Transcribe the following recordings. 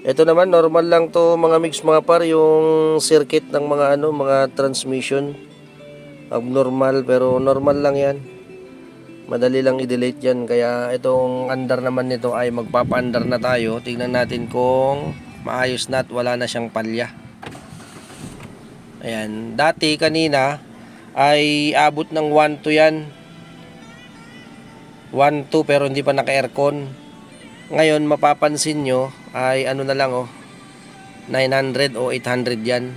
Ito naman normal lang to mga mix mga par yung circuit ng mga ano mga transmission abnormal pero normal lang yan. Madali lang i-delete yan kaya itong andar naman nito ay magpapa-andar na tayo. Tingnan natin kung maayos na at wala na siyang palya. Ayan, dati kanina ay abot ng 1 to yan. 1 2 pero hindi pa naka-aircon. Ngayon mapapansin nyo ay ano na lang oh 900 o 800 yan.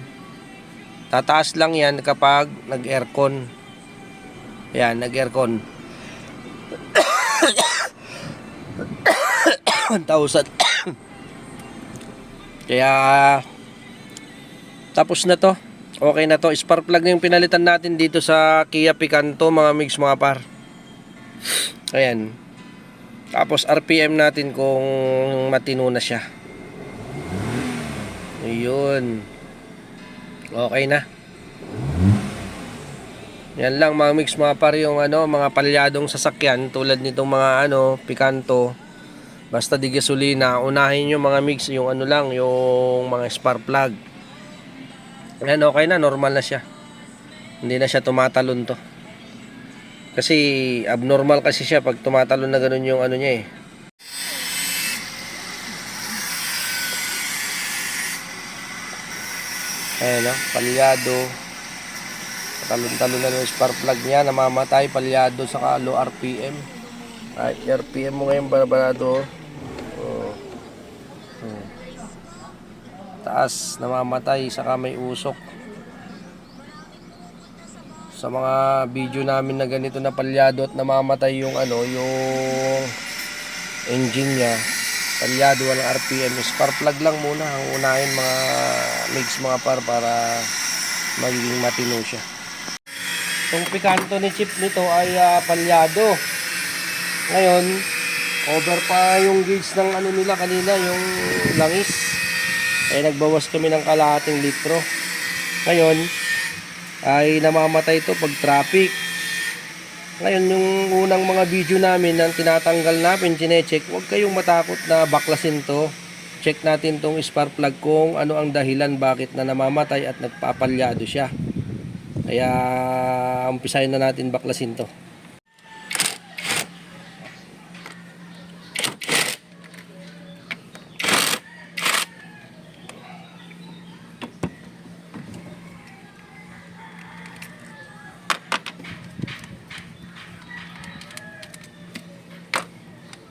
Tataas lang yan kapag nag-aircon. Ayan, nag-aircon. 1,000. Kaya tapos na to. Okay na to. Spark plug na yung pinalitan natin dito sa Kia Picanto mga mix mga par. Ayan. Tapos RPM natin kung matino na siya. Ayun. Okay na. Yan lang mga mix mga par yung ano, mga palyadong sasakyan tulad nitong mga ano, Picanto. Basta di gasolina, unahin nyo mga mix yung ano lang, yung mga spark plug. Yan okay na, normal na siya. Hindi na siya tumatalon to. Kasi abnormal kasi siya pag tumatalon na ganun yung ano niya eh. Ayan o, palyado. Talon-talon na yung spark plug niya, namamatay, palyado, saka low RPM. Ay, RPM mo ngayon, barbarado. Oh. Hmm. Taas, namamatay, saka may usok. Sa mga video namin na ganito na palyado at namamatay yung ano, yung engine niya. Palyado, walang RPM. Spark plug lang muna ang unahin mga mix mga par para magiging matino siya. Itong pikanto ni chip nito ay ah, palyado. Ngayon, over pa yung gauge ng ano nila kanina, yung langis. Ay nagbawas kami ng kalahating litro. Ngayon, ay namamatay to pag traffic. Ngayon, yung unang mga video namin nang tinatanggal namin, chinecheck, huwag kayong matakot na baklasin to. Check natin tong spark plug kung ano ang dahilan bakit na namamatay at nagpapalyado siya. Kaya umpisahin na natin baklasin to.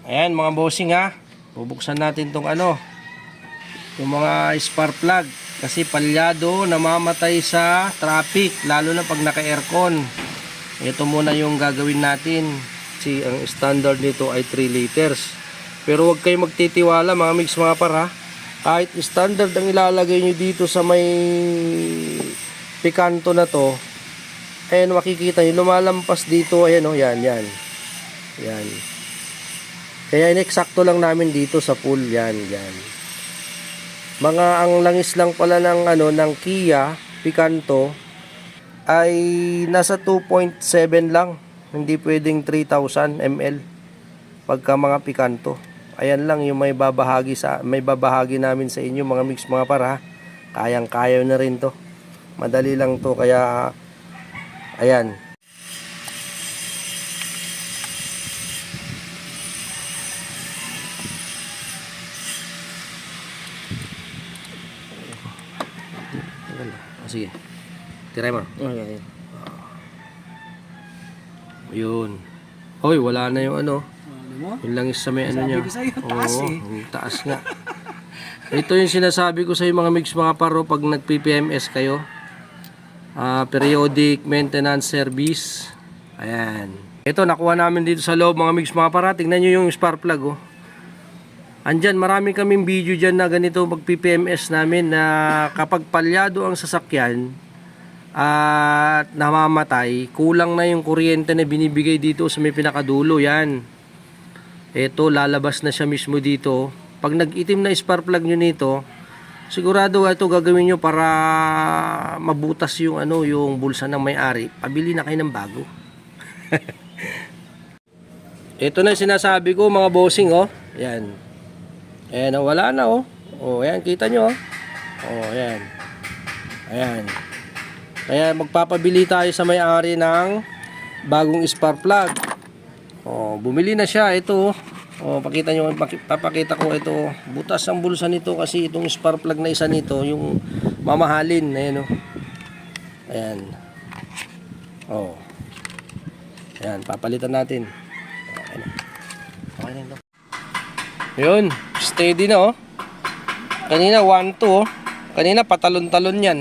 Ayan mga bossing ha. Bubuksan natin tong ano. Yung mga spark plug. Kasi palyado namamatay sa traffic. Lalo na pag naka-aircon. Ito muna yung gagawin natin. Si ang standard nito ay 3 liters. Pero huwag kayo magtitiwala mga mix mga par ha. Kahit standard ang ilalagay nyo dito sa may pikanto na to. Ayan makikita nyo lumalampas dito. Ayan o yan yan. Yan. Kaya ineksakto lang namin dito sa pool yan, yan. Mga ang langis lang pala ng ano ng Kia Picanto ay nasa 2.7 lang. Hindi pwedeng 3000 ml pagka mga Picanto. Ayan lang yung may babahagi sa may babahagi namin sa inyo mga mix mga para. Kayang-kaya na rin to. Madali lang to kaya ayan. Tagal. Ah, sige. Tiray mo. Okay. Yun. Hoy, wala na yung ano. Ano mo? Yung langis sa may ano Sabi niya. ko sa'yo, taas Oo, eh. taas nga. Ito yung sinasabi ko sa mga mix mga paro pag nag-PPMS kayo. Ah, periodic maintenance service. Ayan. Ito, nakuha namin dito sa loob mga mix mga para. Tingnan nyo yung spark plug oh. Andyan, marami kaming video dyan na ganito mag-PPMS namin na kapag palyado ang sasakyan at namamatay, kulang na yung kuryente na binibigay dito sa may pinakadulo. Yan. Ito, lalabas na siya mismo dito. Pag nag-itim na spark plug nyo nito, sigurado ito gagawin nyo para mabutas yung ano yung bulsa ng may-ari. Pabili na kayo ng bago. ito na yung sinasabi ko mga bossing oh. Yan. Ayan, oh, wala na oh. Oh, ayan, kita nyo. oh. Oh, ayan. Ayan. Kaya magpapabili tayo sa may-ari ng bagong spark plug. Oh, bumili na siya ito. Oh, pakita nyo, paki- papakita ko ito. Butas ang bulsa nito kasi itong spark plug na isa nito, yung mamahalin. Ayan oh. Ayan. Oh. Ayan, papalitan natin. Okay na. Okay na. Yun, steady na oh. Kanina 1 2 oh. Kanina patalon-talon yan.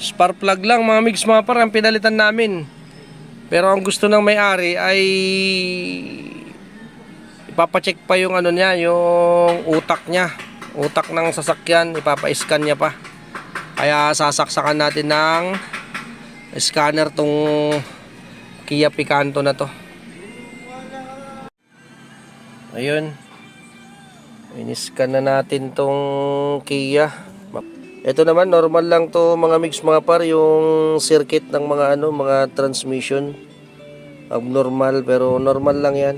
Spark plug lang mga mix mga par ang pinalitan namin. Pero ang gusto ng may-ari ay ipapacheck pa yung ano niya, yung utak niya. Utak ng sasakyan, ipapa-scan niya pa. Kaya sasaksakan natin ng scanner tong Kia Picanto na to. Ayun. Iniscan na natin tong Kia. Ito naman normal lang to mga mix mga par yung circuit ng mga ano mga transmission abnormal pero normal lang yan.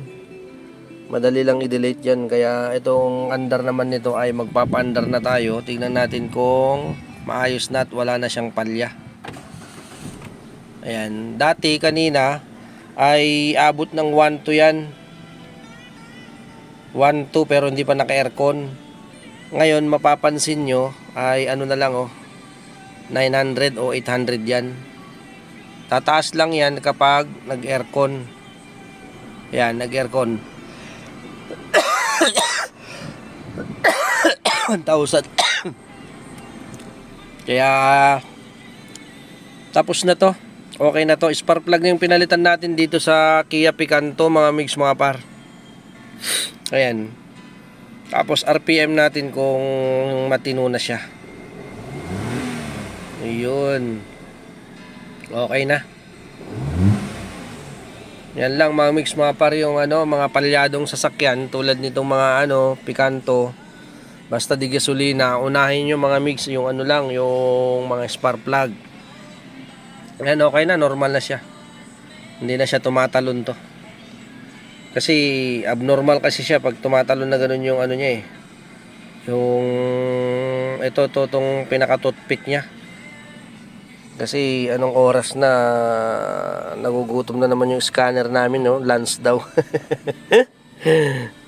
Madali lang i-delete yan kaya itong under naman nito ay magpapa-under na tayo. Tingnan natin kung maayos na at wala na siyang palya. Ayan, dati kanina ay abot ng 1 to yan. 1 2 pero hindi pa naka-aircon. Ngayon mapapansin nyo ay ano na lang oh 900 o 800 yan. Tataas lang yan kapag nag-aircon. Yan, nag-aircon. 1,000. Kaya tapos na to. Okay na to. Spark plug na yung pinalitan natin dito sa Kia Picanto mga mix mga par. Ayan. Tapos RPM natin kung matino na siya. Ayun. Okay na. Yan lang mga mix mga par yung ano, mga palyadong sasakyan tulad nitong mga ano, Picanto. Basta di gasolina, unahin yung mga mix yung ano lang, yung mga spark plug. Yan okay na, normal na siya. Hindi na siya tumatalon to. Kasi abnormal kasi siya pag tumatalon na ganun yung ano niya eh. Yung ito to tong pinaka toothpick niya. Kasi anong oras na nagugutom na naman yung scanner namin no, lunch daw.